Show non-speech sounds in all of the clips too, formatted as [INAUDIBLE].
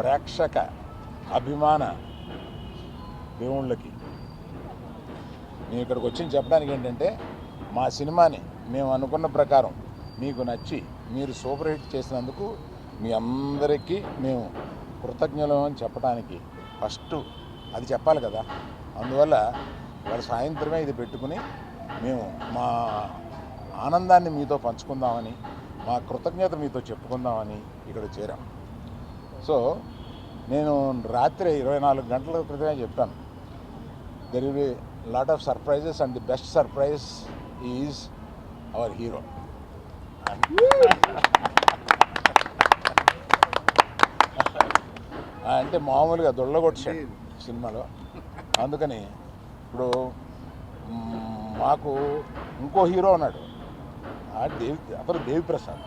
ప్రేక్షక అభిమాన దేవుళ్ళకి. మేము ఇక్కడికి వచ్చి చెప్పడానికి ఏంటంటే మా సినిమాని మేము అనుకున్న ప్రకారం మీకు నచ్చి మీరు సూపర్ హిట్ చేసినందుకు మీ అందరికీ మేము కృతజ్ఞులం అని చెప్పడానికి ఫస్ట్ అది చెప్పాలి కదా. అందువల్ల వాళ్ళ సాయంత్రమే ఇది పెట్టుకుని మేము మా ఆనందాన్ని మీతో పంచుకుందామని మా కృతజ్ఞత మీతో చెప్పుకుందామని ఇక్కడ చేరాం. సో నేను రాత్రి ఇరవై నాలుగు గంటల క్రితమే చెప్పాను there will be lot of surprises and the best surprise is our hero అంటే మామూలుగా దొళ్ళగొట్టాడు సినిమాలో. అందుకని ఇప్పుడు మాకు ఇంకో హీరో ఉన్నాడు. దేవి అతను దేవి ప్రసాద్.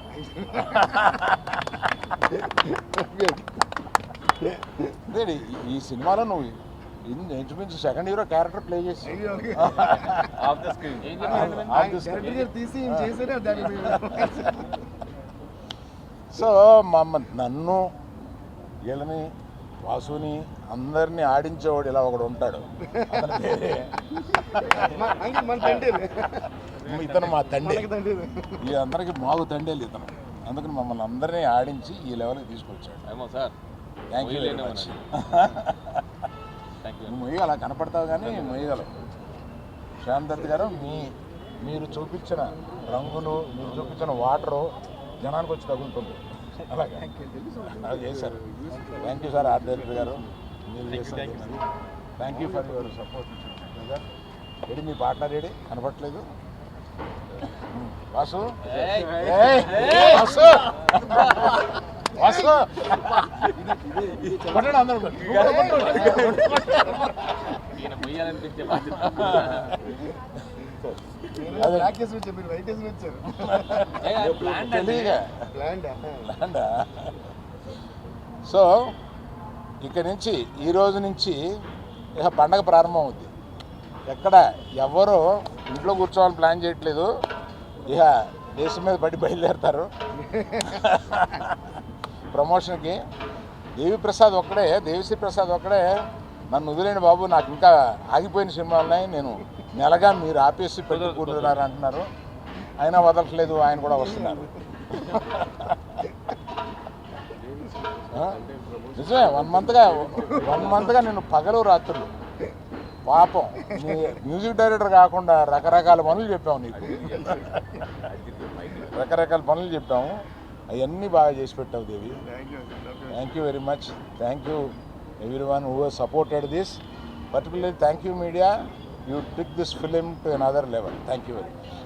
అదే ఈ- ఈ సినిమాలో నువ్వు ఇన్- ఇంచుమించు సెకండ్ హీరో క్యారెక్టర్ ప్లే చేసి. సో మమ్మ నన్ను వీళ్ళని వాసుని అందరినీ ఆడించేవాడు ఇలా ఒకడు ఉంటాడు. ఇతను మా తండ్రి. ఈ అందరికి మాకు తండ్రి ఇతను. అందుకని మమ్మల్ని అందరినీ ఆడించి ఈ లెవెల్కి తీసుకొచ్చాడు. ఏమో sir. Thank you very much మొయ్య అలా కనపడతావు కానీ మొయ్యగలవు. శ్యామ్ దత్ గారు మీ మీరు చూపించిన రంగులు మీరు చూపించిన వాటరు జనానికి వచ్చి తగులుతుంది. అలాగే. చేశారు థ్యాంక్ యూ సార్ డైరెక్టర్ గారు. మీరు చేశారు thank you for your support AD మీ పార్ట్నర్ ఏడి కనపట్లేదు వాసు! వాసు! వాసు! కొట్టండి అందరూ ఈయన మొయ్యాలనిపించే బాధ్యత. [LAUGHS] సో ఇక్కడి నుంచి ఈ రోజు నుంచి ఇక పండగ ప్రారంభం అవుద్ది ఎక్కడ ఎవరు ఇంట్లో కూర్చోవాలని ప్లాన్ చేయట్లేదు. ఇక దేశం మీద పడి బయలుదేరుతారు. ప్రమోషన్కి. దేవి ప్రసాద్ ఒక్కడే దేవిశ్రీ ప్రసాద్ ఒక్కడే నన్ను వదిలేండి బాబు నాకు ఇంకా ఆగిపోయిన సినిమాలు ఉన్నాయి నేను నెలగా మీరు ఆపేసి పెట్టుకుంటున్నారు అంటున్నారు. అయినా వదలట్లేదు ఆయన కూడా వస్తున్నారు. నిజమే వన్ మంత్గా వన్ మంత్గా నేను పగలు రాత్రులు. పాపం నీ మ్యూజిక్ డైరెక్టర్ కాకుండా రకరకాల పనులు చెప్పాము నీకు. రకరకాల పనులు చెప్పాము. అవన్నీ బాగా చేసి పెట్టావు Devi. Thank you very much thank you everyone who supported this particularly thank you media you took this film to another level. Thank you very much.